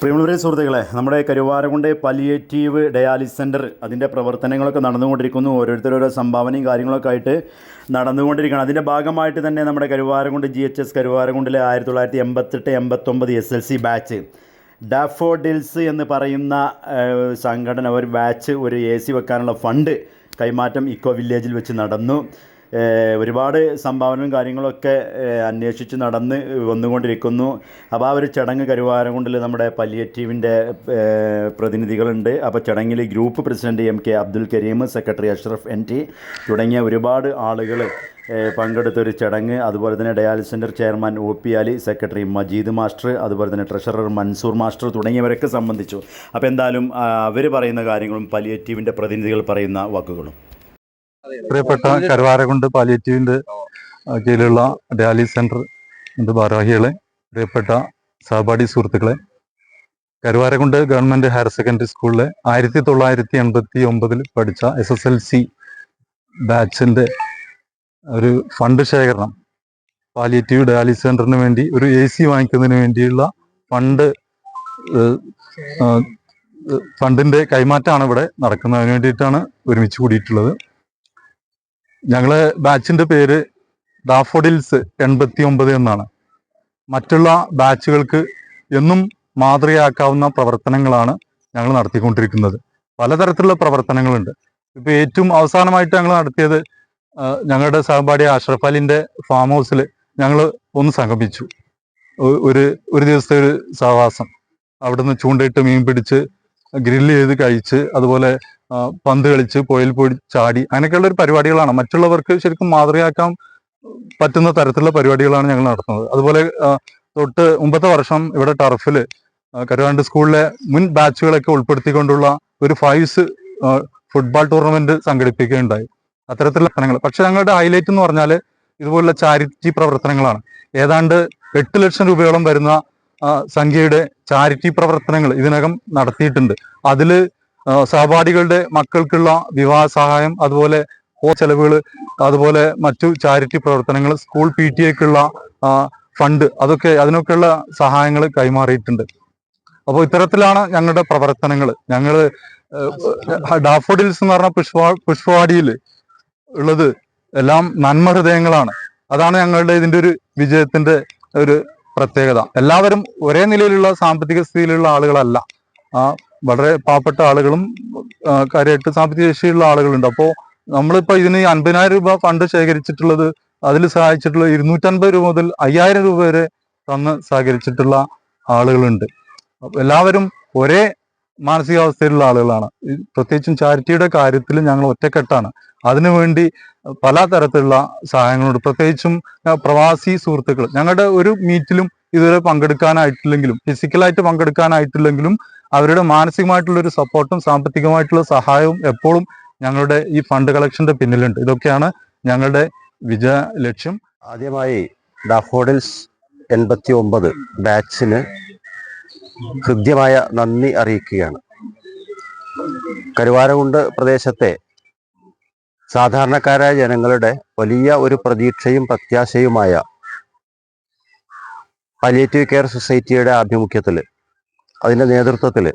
പ്രിയമുള്ളവരെ സുഹൃത്തുക്കളെ നമ്മുടെ കരുവാരകുണ്ട് പലിയേറ്റീവ് ഡയാലിസ് സെന്റർ അതിന്റെ പ്രവർത്തനങ്ങളൊക്കെ നടന്നുകൊണ്ടിരിക്കുന്നു. ഓരോരുത്തരോരോ സംഭാവനയും കാര്യങ്ങളൊക്കെ ആയിട്ട് നടന്നുകൊണ്ടിരിക്കുകയാണ്. അതിന്റെ ഭാഗമായിട്ട് തന്നെ നമ്മുടെ കരുവാരകുണ്ട് ജി എച്ച് എസ് കരുവാരകുണ്ടിലെ ആയിരത്തി തൊള്ളായിരത്തി എൺപത്തെട്ട് എൺപത്തൊമ്പത് S L C batch daffodils എന്ന് പറയുന്ന സംഘടന ഒരു ബാച്ച് ഒരു എ സി വെക്കാനുള്ള ഫണ്ട് കൈമാറ്റം ഇക്കോ വില്ലേജിൽ വെച്ച് നടന്നു. ഒരുപാട് സംഭാവനകളും കാര്യങ്ങളൊക്കെ അന്വേഷിച്ച് നടന്ന് വന്നുകൊണ്ടിരിക്കുന്നു. അപ്പോൾ ആ ഒരു ചടങ്ങ് കരുവാരകുണ്ടിൽ നമ്മുടെ പല്ലിയേറ്റീവിന്റെ പ്രതിനിധികളുണ്ട്. അപ്പോൾ ചടങ്ങിൽ group president M K Abdul Karim secretary Ashraf N T തുടങ്ങിയ ഒരുപാട് ആളുകൾ പങ്കെടുത്തൊരു ചടങ്ങ്. അതുപോലെ തന്നെ dialysis centre chairman O P Ali secretary Majeed master അതുപോലെ തന്നെ ട്രഷറർ മൻസൂർ മാസ്റ്റർ തുടങ്ങിയവരൊക്കെ സംബന്ധിച്ചു. അപ്പോൾ എന്തായാലും അവർ പറയുന്ന കാര്യങ്ങളും പലിയേറ്റീവിന്റെ പ്രതിനിധികൾ പറയുന്ന വാക്കുകളും. പ്രിയപ്പെട്ട കരുവാരകുണ്ട് പാലിയേറ്റീവിന്റെ കീഴിലുള്ള ഡയാലി സെന്റർ എന്റെ ഭാരവാഹികളെ പ്രിയപ്പെട്ട സഹപാഠി സുഹൃത്തുക്കളെ. കരുവാരകുണ്ട് ഗവൺമെന്റ് ഹയർ സെക്കൻഡറി സ്കൂളിലെ ആയിരത്തി തൊള്ളായിരത്തി എൺപത്തി ഒമ്പതിൽ പഠിച്ച എസ് എസ് എൽ സി ബാച്ചിന്റെ ഒരു ഫണ്ട് ശേഖരണം പാലിയേറ്റീവ് ഡയാലിസ് സെന്ററിന് വേണ്ടി ഒരു എ സി വാങ്ങിക്കുന്നതിന് വേണ്ടിയുള്ള ഫണ്ട് ഫണ്ടിന്റെ കൈമാറ്റമാണ് ഇവിടെ നടക്കുന്നത് അതിന് വേണ്ടിയിട്ടാണ് ഒരുമിച്ച് കൂടിയിട്ടുള്ളത്. ഞങ്ങളെ ബാച്ചിന്റെ പേര് ഡാഫോഡിൽസ് എൺപത്തി ഒമ്പത് എന്നാണ്. മറ്റുള്ള ബാച്ചുകൾക്ക് എന്നും മാതൃകയാക്കാവുന്ന പ്രവർത്തനങ്ങളാണ് ഞങ്ങൾ നടത്തിക്കൊണ്ടിരിക്കുന്നത്. പലതരത്തിലുള്ള പ്രവർത്തനങ്ങളുണ്ട്. ഇപ്പൊ ഏറ്റവും അവസാനമായിട്ട് ഞങ്ങൾ നടത്തിയത് ഞങ്ങളുടെ സഹപാഠി അഷ്റഫ് അലിന്റെ ഫാം ഹൗസിൽ ഞങ്ങൾ ഒന്ന് സംഗമിച്ചു. ഒരു ഒരു ദിവസത്തെ ഒരു സഹവാസം. അവിടുന്ന് ചൂണ്ടയിട്ട് മീൻ പിടിച്ച് ഗ്രില്ല് ചെയ്ത് കഴിച്ച് അതുപോലെ പന്ത് കളിച്ച് പുഴയിൽ പോയി ചാടി അങ്ങനെയൊക്കെയുള്ള ഒരു പരിപാടികളാണ്. മറ്റുള്ളവർക്ക് ശരിക്കും മാതൃകയാക്കാൻ പറ്റുന്ന തരത്തിലുള്ള പരിപാടികളാണ് ഞങ്ങൾ നടത്തുന്നത്. അതുപോലെ തൊട്ട് മുമ്പത്തെ വർഷം ഇവിടെ ടർഫിൽ കരുവാണ്ട് സ്കൂളിലെ മുൻ ബാച്ചുകളൊക്കെ ഉൾപ്പെടുത്തിക്കൊണ്ടുള്ള ഒരു ഫൈവ്സ് ഫുട്ബോൾ ടൂർണമെന്റ് സംഘടിപ്പിക്കുകയുണ്ടായി. അത്തരത്തിലുള്ള പ്രവർത്തനങ്ങൾ പക്ഷെ ഞങ്ങളുടെ ഹൈലൈറ്റ് എന്ന് പറഞ്ഞാൽ ഇതുപോലുള്ള ചാരിറ്റി പ്രവർത്തനങ്ങളാണ്. ഏതാണ്ട് എട്ട് ലക്ഷം രൂപയോളം വരുന്ന സംഖ്യയുടെ ചാരിറ്റി പ്രവർത്തനങ്ങൾ ഇതിനകം നടത്തിയിട്ടുണ്ട്. അതിൽ ആ, സഹപാഠികളുടെ മക്കൾക്കുള്ള വിവാഹ സഹായം അതുപോലെ ചെലവുകൾ അതുപോലെ മറ്റു ചാരിറ്റി പ്രവർത്തനങ്ങൾ സ്കൂൾ പി ടി എക്കുള്ള ഫണ്ട് അതൊക്കെ അതിനൊക്കെയുള്ള സഹായങ്ങൾ കൈമാറിയിട്ടുണ്ട്. അപ്പോൾ ഇത്തരത്തിലാണ് ഞങ്ങളുടെ പ്രവർത്തനങ്ങൾ ഞങ്ങൾ ഡാഫോഡിൽസ് എന്ന് പറഞ്ഞ പുഷ്പ പുഷ്പവാടിയിൽ ഉള്ളത് എല്ലാം നന്മ ഹൃദയങ്ങളാണ് അതാണ് ഞങ്ങളുടെ ഇതിന്റെ ഒരു വിജയത്തിന്റെ ഒരു പ്രത്യേകത. എല്ലാവരും ഒരേ നിലയിലുള്ള സാമ്പത്തിക സ്ഥിതിയിലുള്ള ആളുകളല്ല. വളരെ പാവപ്പെട്ട ആളുകളും കാര്യമായിട്ട് സാമ്പത്തിക ശേഷിയുള്ള ആളുകളുണ്ട്. അപ്പോൾ നമ്മളിപ്പോ ഇതിന് അൻപതിനായിരം രൂപ ഫണ്ട് ശേഖരിച്ചിട്ടുള്ളത് അതിൽ സഹായിച്ചിട്ടുള്ള ഇരുന്നൂറ്റൻപത് രൂപ മുതൽ അയ്യായിരം രൂപ വരെ തന്ന് സഹകരിച്ചിട്ടുള്ള ആളുകളുണ്ട്. എല്ലാവരും ഒരേ മാനസികാവസ്ഥയിലുള്ള ആളുകളാണ്. പ്രത്യേകിച്ചും ചാരിറ്റിയുടെ കാര്യത്തിൽ ഞങ്ങൾ ഒറ്റക്കെട്ടാണ്. അതിനുവേണ്ടി പല തരത്തിലുള്ള സഹായങ്ങളുണ്ട്. പ്രത്യേകിച്ചും പ്രവാസി സുഹൃത്തുക്കൾ. ഞങ്ങളുടെ ഒരു മീറ്റിലും ഇതുവരെ പങ്കെടുക്കാനായിട്ടില്ലെങ്കിലും ഫിസിക്കലായിട്ട് പങ്കെടുക്കാനായിട്ടില്ലെങ്കിലും അവരുടെ മാനസികമായിട്ടുള്ള ഒരു സപ്പോർട്ടും സാമ്പത്തികമായിട്ടുള്ള സഹായവും എപ്പോഴും ഞങ്ങളുടെ ഈ ഫണ്ട് കളക്ഷന്റെ പിന്നിലുണ്ട്. ഇതൊക്കെയാണ് ഞങ്ങളുടെ വിജയ ലക്ഷ്യം. ആദ്യമായി ഡാഫോഡിൽസ് എൺപത്തി ഒമ്പത് ബാച്ചിന് ഹൃദ്യമായ നന്ദി അറിയിക്കുകയാണ്. കരുവാരകുണ്ട് പ്രദേശത്തെ സാധാരണക്കാരായ ജനങ്ങളുടെ വലിയ ഒരു പ്രതീക്ഷയും പ്രത്യാശയുമായ പാലിയേറ്റീവ് കെയർ സൊസൈറ്റിയുടെ ആഭിമുഖ്യത്തിൽ അതിന്റെ നേതൃത്വത്തിൽ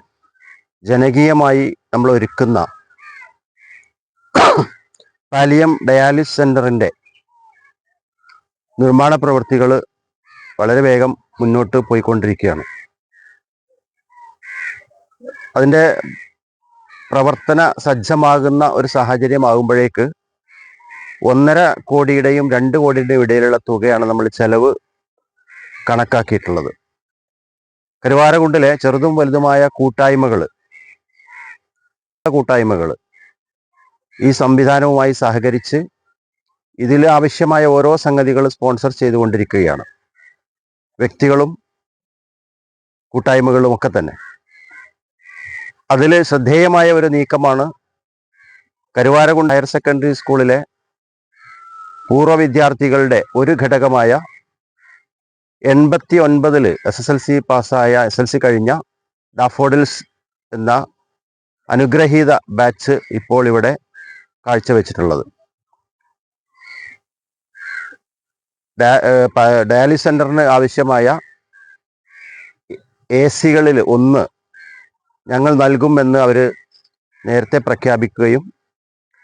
ജനകീയമായി നമ്മൾ ഒരുക്കുന്ന പാലിയം ഡയാലിസ് സെന്ററിന്റെ നിർമ്മാണ പ്രവൃത്തികൾ വളരെ വേഗം മുന്നോട്ട് പോയിക്കൊണ്ടിരിക്കുകയാണ്. അതിന്റെ പ്രവർത്തന സജ്ജമാകുന്ന ഒരു സാഹചര്യമാകുമ്പോഴേക്ക് ഒന്നര കോടിയുടെയും രണ്ട് കോടിയുടെയും ഇടയിലുള്ള തുകയാണ് നമ്മൾ ചെലവ് കണക്കാക്കിയിട്ടുള്ളത്. കരുവാരകുണ്ടിലെ ചെറുതും വലുതുമായ കൂട്ടായ്മകൾ. കൂട്ടായ്മകൾ ഈ സംവിധാനവുമായി സഹകരിച്ച് ഇതിൽ ആവശ്യമായ ഓരോ സംഗതികൾ സ്പോൺസർ ചെയ്തുകൊണ്ടിരിക്കുകയാണ്. വ്യക്തികളും കൂട്ടായ്മകളും ഒക്കെ തന്നെ. അതിൽ ശ്രദ്ധേയമായ ഒരു നീക്കമാണ് കരുവാരകുണ്ട് ഹയർ സെക്കൻഡറി സ്കൂളിലെ പൂർവ വിദ്യാർത്ഥികളുടെ ഒരു ഘടകമായ എൺപത്തി ഒൻപതിൽ എസ് എസ് എൽ സി പാസ്സായ എസ് എൽ സി കഴിഞ്ഞ ഡാഫോഡിൽസ് എന്ന അനുഗ്രഹീത ബാച്ച് ഇപ്പോൾ ഇവിടെ കാഴ്ചവെച്ചിട്ടുള്ളത്. ഡയാലിസ് സെന്ററിന് ആവശ്യമായ എ സികളിൽ ഒന്ന് ഞങ്ങൾ നൽകുമെന്ന് അവർ നേരത്തെ പ്രഖ്യാപിക്കുകയും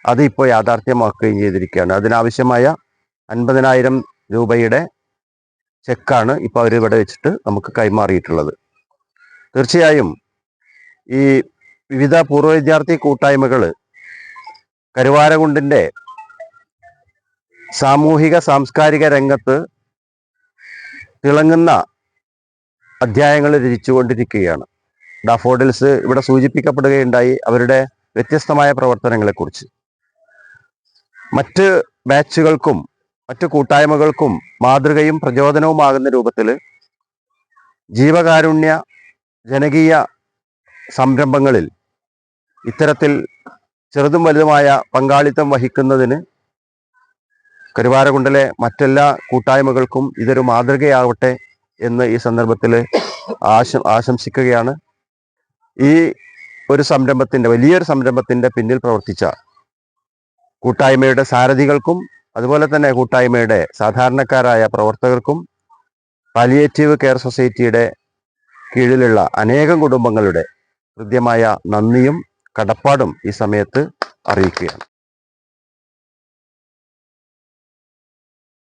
അത് ഇപ്പോൾ യാഥാർത്ഥ്യമാക്കുകയും ചെയ്തിരിക്കുകയാണ്. അതിനാവശ്യമായ അൻപതിനായിരം രൂപയുടെ ചെക്കാണ് ഇപ്പോൾ അവർ ഇവിടെ വെച്ചിട്ട് നമുക്ക് കൈമാറിയിട്ടുള്ളത്. തീർച്ചയായും ഈ വിവിധ പൂർവ വിദ്യാർത്ഥി കൂട്ടായ്മകൾ കരുവാരകുണ്ടിന്റെ സാമൂഹിക സാംസ്കാരിക രംഗത്ത് തിളങ്ങുന്ന അധ്യായങ്ങൾ രചിച്ചുകൊണ്ടിരിക്കുകയാണ്. ഡാഫോഡിൽസ് ഇവിടെ സൂചിപ്പിക്കപ്പെടുകയുണ്ടായി അവരുടെ വ്യത്യസ്തമായ പ്രവർത്തനങ്ങളെക്കുറിച്ച്. മറ്റ് ബാച്ചുകൾക്കും മറ്റു കൂട്ടായ്മകൾക്കും മാതൃകയും പ്രചോദനവുമാകുന്ന രൂപത്തിൽ ജീവകാരുണ്യ ജനകീയ സംരംഭങ്ങളിൽ ഇത്തരത്തിൽ ചെറുതും വലുതുമായ പങ്കാളിത്തം വഹിക്കുന്നതിന് കരുവാരകുണ്ടിലെ മറ്റെല്ലാ കൂട്ടായ്മകൾക്കും ഇതൊരു മാതൃകയാവട്ടെ എന്ന് ഈ സന്ദർഭത്തിൽ ആശ ആശംസിക്കുകയാണ്. ഈ ഒരു സംരംഭത്തിന്റെ വലിയൊരു സംരംഭത്തിന്റെ പിന്നിൽ പ്രവർത്തിച്ച കൂട്ടായ്മയുടെ സാരഥികൾക്കും അതുപോലെ തന്നെ കൂട്ടായ്മയുടെ സാധാരണക്കാരായ പ്രവർത്തകർക്കും പാലിയേറ്റീവ് കെയർ സൊസൈറ്റിയുടെ കീഴിലുള്ള അനേകം കുടുംബങ്ങളുടെ ഹൃദ്യമായ നന്ദിയും കടപ്പാടും ഈ സമയത്ത് അറിയിക്കുകയാണ്.